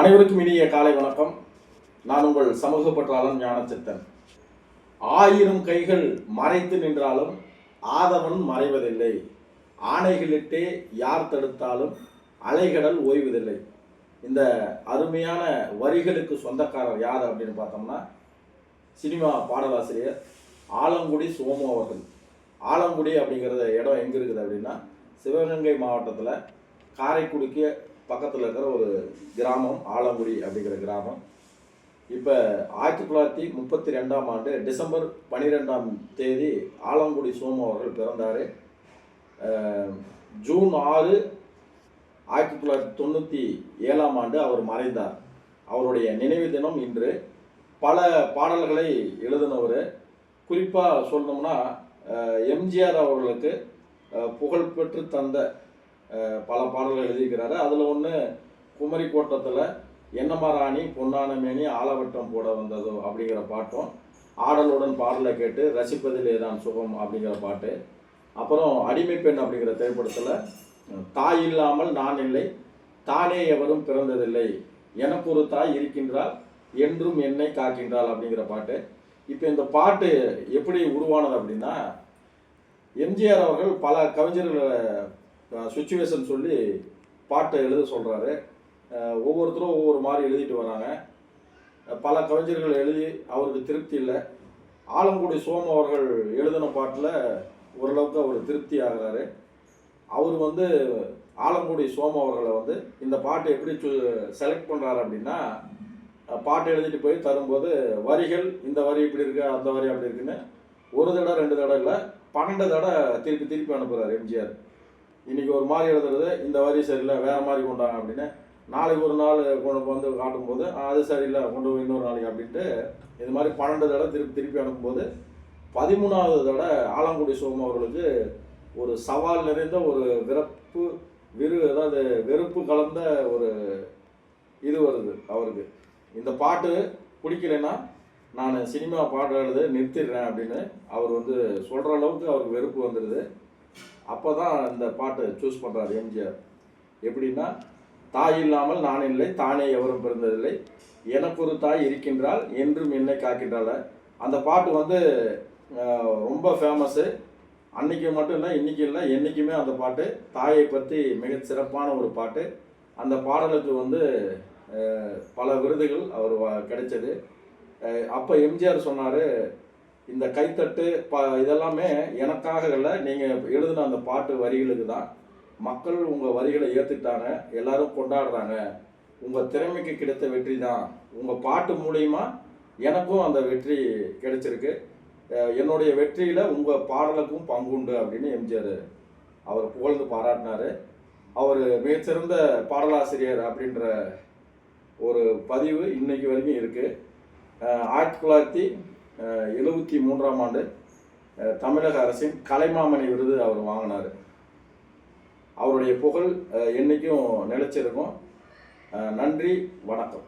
அனைவருக்கும் இனிய காலை வணக்கம். நான் உங்கள் சமூக பற்றாளன் ஞானச்சித்தன் ஆயிரம் கைகள் மறைத்து நின்றாலும் ஆதவன் மறைவதில்லை. ஆணைகளிட்டே யார் தடுத்தாலும் அலைகடல் ஓய்வதில்லை. இந்த அருமையான வரிகளுக்கு சொந்தக்காரர் யார் அப்படின்னு பார்த்தோம்னா சினிமா பாடலாசிரியர் ஆலங்குடி சோமு அவர்கள். ஆலங்குடி அப்படிங்கிறத இடம் எங்கே இருக்குது அப்படின்னா சிவகங்கை மாவட்டத்தில் காரைக்குடிக்கு பக்கத்தில் இருக்கிற ஒரு கிராமம் ஆலங்குடி அப்படிங்கிற கிராமம். இப்போ ஆயிரத்தி தொள்ளாயிரத்தி முப்பத்தி ரெண்டாம் ஆண்டு டிசம்பர் பனிரெண்டாம் தேதி ஆலங்குடி சோமு அவர்கள் பிறந்தார். ஜூன் ஆறு ஆயிரத்தி தொள்ளாயிரத்தி தொண்ணூற்றி ஏழாம் ஆண்டு அவர் மறைந்தார். அவருடைய நினைவு தினம் இன்று. பல பாடல்களை எழுதினவர். குறிப்பாக சொல்லணும்னா எம்ஜிஆர் அவர்களுக்கு புகழ்பெற்று தந்த பல பாடல்கள் எழுதியிருக்கிறாரு. அதில் ஒன்று குமரி கோட்டத்தில் என்னமராணி ராணி ஆலவட்டம் போட வந்ததோ அப்படிங்கிற பாட்டும் ஆடலுடன் பாடலை கேட்டு ரசிப்பதிலே தான் சுகம் அப்படிங்கிற பாட்டு. அப்புறம் அடிமை பெண் அப்படிங்கிற திரைப்படத்தில் தாய் இல்லாமல் நான் இல்லை தானே எவரும் பிறந்ததில்லை எனக்கு ஒரு தாய் இருக்கின்றாள் என்றும் என்னை காக்கின்றாள் அப்படிங்கிற பாட்டு. இப்போ இந்த பாட்டு எப்படி உருவானது அப்படின்னா எம்ஜிஆர் அவர்கள் பல கவிஞர்களை சுச்சுவேஷன் சொல்லி பாட்டை எழுத சொல்கிறாரு ஒவ்வொருத்தரும் ஒவ்வொரு மாதிரி எழுதிட்டு வராங்க. பல கவிஞர்கள் எழுதி அவருக்கு திருப்தி இல்லை. ஆலங்குடி சோம அவர்கள் எழுதின பாட்டில் ஓரளவுக்கு அவர் திருப்தி ஆகிறாரு. அவர் வந்து ஆலங்குடி சோம அவர்களை வந்து இந்த பாட்டை எப்படி செலக்ட் பண்ணுறாரு அப்படின்னா பாட்டு எழுதிட்டு போய் தரும்போது வரிகள் இந்த வரி இப்படி இருக்கு அந்த வரி அப்படி இருக்குன்னு ஒரு தடவை ரெண்டு தடவை இல்லை பன்னெண்டு தடவை திருப்பி திருப்பி அனுப்புகிறார் எம்ஜிஆர். இன்னைக்கு ஒரு மாதிரி எழுதுறது இந்த வரி சரியில்லை வேற மாதிரி கொண்டாங்க அப்படின்னு. நாளைக்கு ஒரு நாள் கொண்டு வந்து காட்டும்போது அது சரியில்லை கொண்டு போய் இன்னொரு நாளைக்கு அப்படின்ட்டு இது மாதிரி பன்னெண்டு தடவை திருப்பி திருப்பி அனுப்பும்போது பதிமூணாவது தடவை ஆலங்குடி சோமு அவர்களுக்கு ஒரு சவால் நிறைந்த ஒரு விரப்பு விரு அதாவது வெறுப்பு கலந்த ஒரு இது வருது அவருக்கு. இந்த பாட்டு பிடிக்கலைன்னா நான் சினிமா பாடுறது நிறுத்திடுறேன் அப்படின்னு அவர் வந்து சொல்கிற அளவுக்கு அவருக்கு வெறுப்பு வந்துடுது. அப்போ தான் இந்த பாட்டை சூஸ் பண்ணுறாரு எம்ஜிஆர். எப்படின்னா தாய் இல்லாமல் நான் இல்லை தானே எவரும் பிறந்ததில்லை. எனக்கு ஒரு தாய் இருக்கின்றாள் என்றும் என்னை காக்கின்றால அந்த பாட்டு வந்து ரொம்ப ஃபேமஸ்ஸு அன்றைக்கி மட்டும் இல்லை இன்னைக்கு இல்லை என்றைக்குமே அந்த பாட்டு தாயை பற்றி மிக சிறப்பான ஒரு பாட்டு. அந்த பாடலுக்கு வந்து பல விருதுகள் அவர் கிடைச்சது. அப்போ எம்ஜிஆர் சொன்னார் இந்த கைத்தட்டு ப இதெல்லாமே எனக்காக இல்லை நீங்கள் எழுதின அந்த பாட்டு வரிகளுக்கு தான். மக்கள் உங்கள் வரிகளை ஏற்றுக்கிட்டாங்க எல்லாரும் கொண்டாடுறாங்க. உங்கள் திறமைக்கு கிடைத்த வெற்றி தான். உங்கள் பாட்டு மூலியமா எனக்கும் அந்த வெற்றி கிடைச்சிருக்கு. என்னுடைய வெற்றியில் உங்கள் பாடலுக்கும் பங்குண்டு அப்படின்னு எம்ஜிஆர் அவர் புகழ்ந்து பாராட்டினார். அவர் மிகச்சிறந்த பாடலாசிரியர் அப்படின்ற ஒரு பதிவு இன்னைக்கு வரைக்கும் இருக்குது ஆயிரத்தி தொள்ளாயிரத்தி எழுபத்தி மூன்றாம் ஆண்டு தமிழக அரசின் கலைமாமணி விருது அவர் வாங்கினார். அவருடைய புகழ் என்றைக்கும் என்னைக்கும் நிலைச்சிருக்கும். நன்றி வணக்கம்.